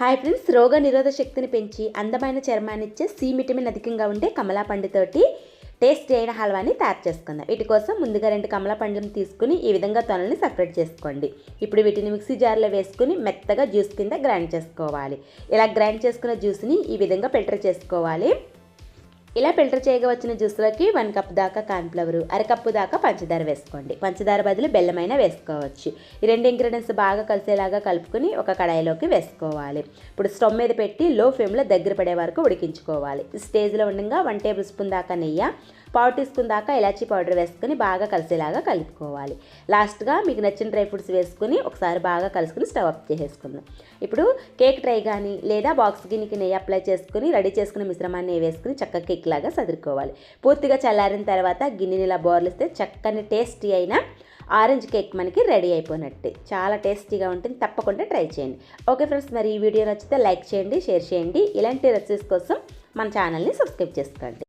Hi friends రోగ నిరోధక శక్తిని పెంచి అందమైన చర్మాన్ని ఇచ్చే సి విటమిన్ అధికంగా ఉండే కమలా పండుతోటి టేస్ట్ అయిన హల్వాని తయారు చేసుకుందాం. వీటి కోసం ముందుగా రెండు కమలా పండుని తీసుకుని ఈ విధంగా తొనల్ని సపరేట్ చేసుకోండి. ఇప్పుడు వీటిని మిక్సీ జార్లో వేసుకుని మెత్తగా జ్యూస్ కింద గ్రైండ్ చేసుకోవాలి. ఇలా గ్రైండ్ చేసుకున్న జ్యూస్ని ఈ విధంగా ఫిల్టర్ చేసుకోవాలి. ఇలా ఫిల్టర్ చేయగా వచ్చిన జ్యూస్లోకి వన్ కప్ దాకా కార్న్ఫ్లవర్ అరకప్పు దాకా పంచదార వేసుకోండి. పంచదార బదులు బెల్లమైనా వేసుకోవచ్చు. ఈ రెండు ఇంగ్రీడియంట్స్ బాగా కలిసేలాగా కలుపుకొని ఒక కడాయిలోకి వేసుకోవాలి. ఇప్పుడు స్టవ్ మీద పెట్టి లో ఫ్లేమ్లో దగ్గర పడే వరకు ఉడికించుకోవాలి. స్టేజ్లో ఉండగా వన్ టేబుల్ స్పూన్ దాకా నెయ్యి పావు టీ స్పూన్ దాకా ఇలాచీ పౌడర్ వేసుకొని బాగా కలిసేలాగా కలుపుకోవాలి. లాస్ట్గా మీకు నచ్చిన డ్రై ఫ్రూట్స్ వేసుకుని ఒకసారి బాగా కలుసుకుని స్టవ్ ఆఫ్ చేసేసుకుందాం. ఇప్పుడు కేక్ ట్రై కానీ లేదా బాక్స్ గిన్నెకి నెయ్యి అప్లై చేసుకుని రెడీ చేసుకున్న మిశ్రమాన్ని వేసుకుని చక్కగా కేక్ లాగా సదురుకోవాలి. పూర్తిగా చల్లారిన తర్వాత గిన్నెని ఇలా బోర్లిస్తే చక్కని టేస్టీ అయిన ఆరెంజ్ కేక్ మనకి రెడీ అయిపోయినట్టే. చాలా టేస్టీగా ఉంటుంది. తప్పకుండా ట్రై చేయండి. ఓకే ఫ్రెండ్స్ మరి ఈ వీడియో నచ్చితే లైక్ చేయండి షేర్ చేయండి. ఇలాంటి రెసిపీస్ కోసం మన ఛానల్ని సబ్స్క్రైబ్ చేసుకోండి.